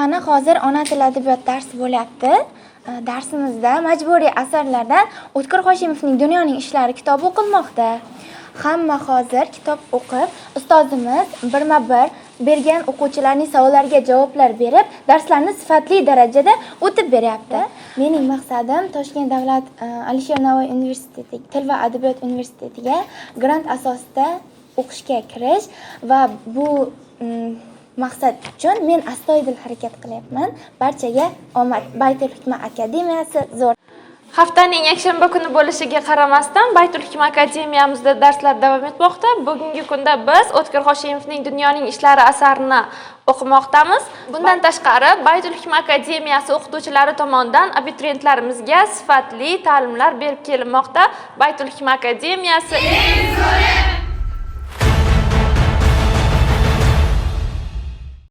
Mana hozir ona tili adabiyot darsi bo'lyapti. Darsimizda majburiy asarlardan O'tkir Hoshimovning Dunyoning ishlari kitobi o'qilmoqda. Hamma hozir kitob o'qib, ustozimiz birma-bir bergan o'quvchilarning savollariga javoblar berib, darslarni sifatli darajada o'tib beryapti. Mening maqsadim Toshkent davlat e, Alisher Navoiy universiteti, Til va adabiyot universitetiga grant asosida o'qishga kirish va bu maqsad uchun men astoydil harakat qilyapman. Barchaga omad. Baytul Hikma akademiyasi zo'r. Haftaning yakshanba kuni bo'lishiga qaramasdan Baytul Hikma akademiyamizda darslar davom etmoqda. Bugungi kunda biz O'tkir Hoshimovning Dunyoning ishlari asarini o'qimoqdamiz. Bundan tashqari Baytul Hikma akademiyasi o'qituvchilari tomonidan abituriyentlarimizga sifatli ta'limlar berib kelinmoqda. Baytul Hikma akademiyasi